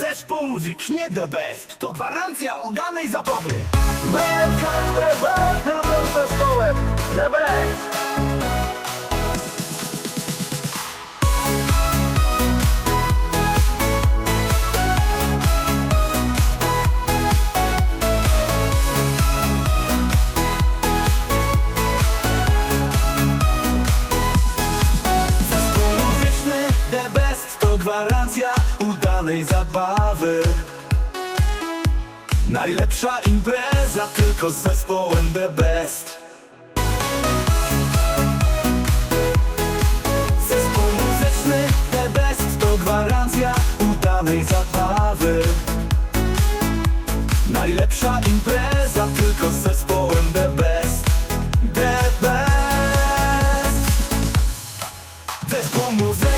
Zespół muzyczny The Best to gwarancja udanej zabawy. Welcome z zespołem The Best. Udanej zabawy. Najlepsza impreza tylko z zespołem The Best. Zespół muzyczny The Best to gwarancja udanej zabawy. Najlepsza impreza tylko z zespołem The Best. The Best. Zespół muzyczny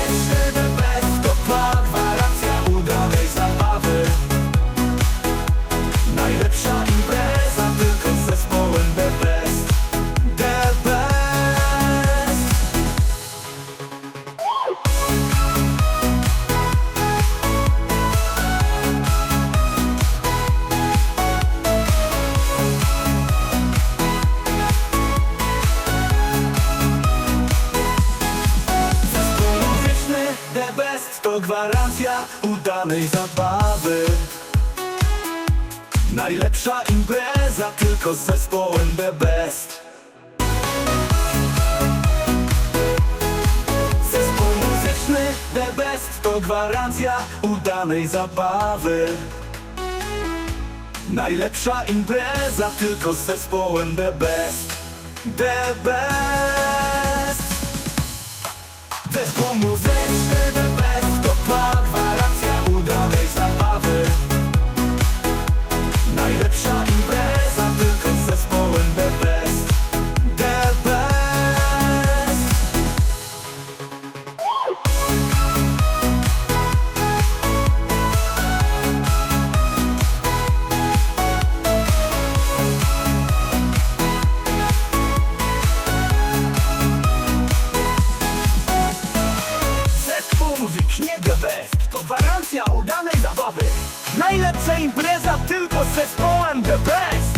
gwarancja udanej zabawy. Najlepsza impreza tylko z zespołem The Best. Zespół muzyczny The Best to gwarancja udanej zabawy. Najlepsza impreza tylko z zespołem The Best. The Best. Zespół muzyczny Najlepsza impreza tylko z zespołem The Best